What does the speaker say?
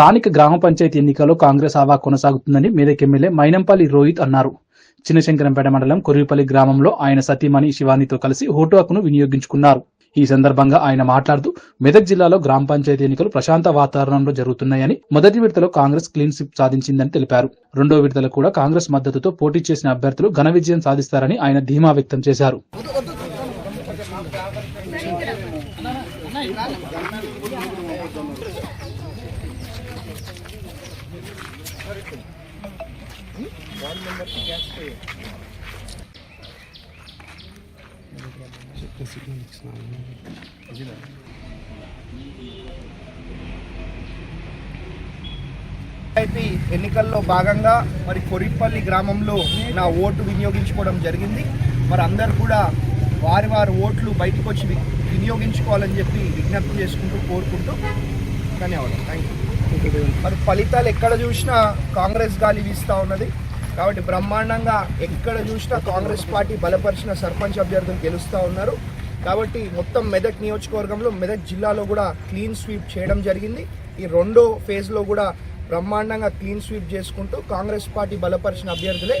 స్థానిక గ్రామ పంచాయతీ ఎన్నికల్లో కాంగ్రెస్ ఆవా కొనసాగుతుందని మేదక్ ఎమ్మెల్యే మైనంపల్లి రోహిత్ అన్నారు. చిన్నశంకరంపేట మండలం కొరివిపల్లి గ్రామంలో ఆయన సతీమణి శివానితో కలిసి ఓటు హక్కును వినియోగించుకున్నారు. ఈ సందర్భంగా ఆయన మాట్లాడుతూ మెదక్ జిల్లాలో గ్రామ పంచాయతీ ఎన్నికలు ప్రశాంత వాతావరణంలో జరుగుతున్నాయని మొదటి విడతలో కాంగ్రెస్ క్లీన్ స్విప్ సాధించిందని తెలిపారు. రెండో విడతలో కూడా కాంగ్రెస్ మద్దతుతో పోటీ చేసిన అభ్యర్థులు ఘన విజయం సాధిస్తారని ఆయన ధీమా వ్యక్తం చేశారు. పంచాయతీ ఎన్నికల్లో భాగంగా మరి కొరిపల్లి గ్రామంలో నా ఓటు వినియోగించుకోవడం జరిగింది. మరి అందరు కూడా వారి వారి ఓట్లు బయటకు వచ్చి వినియోగించుకోవాలని చెప్పి విజ్ఞప్తి చేసుకుంటూ కోరుకుంటూ ధన్యవాదాలు. థ్యాంక్ యూ మరి ఫలితాలు ఎక్కడ చూసినా కాంగ్రెస్ గాలి వీస్తూ ఉన్నది. కాబట్టి బ్రహ్మాండంగా ఎక్కడ చూసినా కాంగ్రెస్ పార్టీ బలపరిచిన సర్పంచ్ అభ్యర్థులు గెలుస్తూ ఉన్నారు. కాబట్టి మొత్తం మెదక్ నియోజకవర్గంలో మెదక్ జిల్లాలో కూడా క్లీన్ స్వీప్ చేయడం జరిగింది. ఈ రెండో ఫేజ్లో కూడా బ్రహ్మాండంగా క్లీన్ స్వీప్ చేసుకుంటూ కాంగ్రెస్ పార్టీ బలపరిచిన అభ్యర్థులే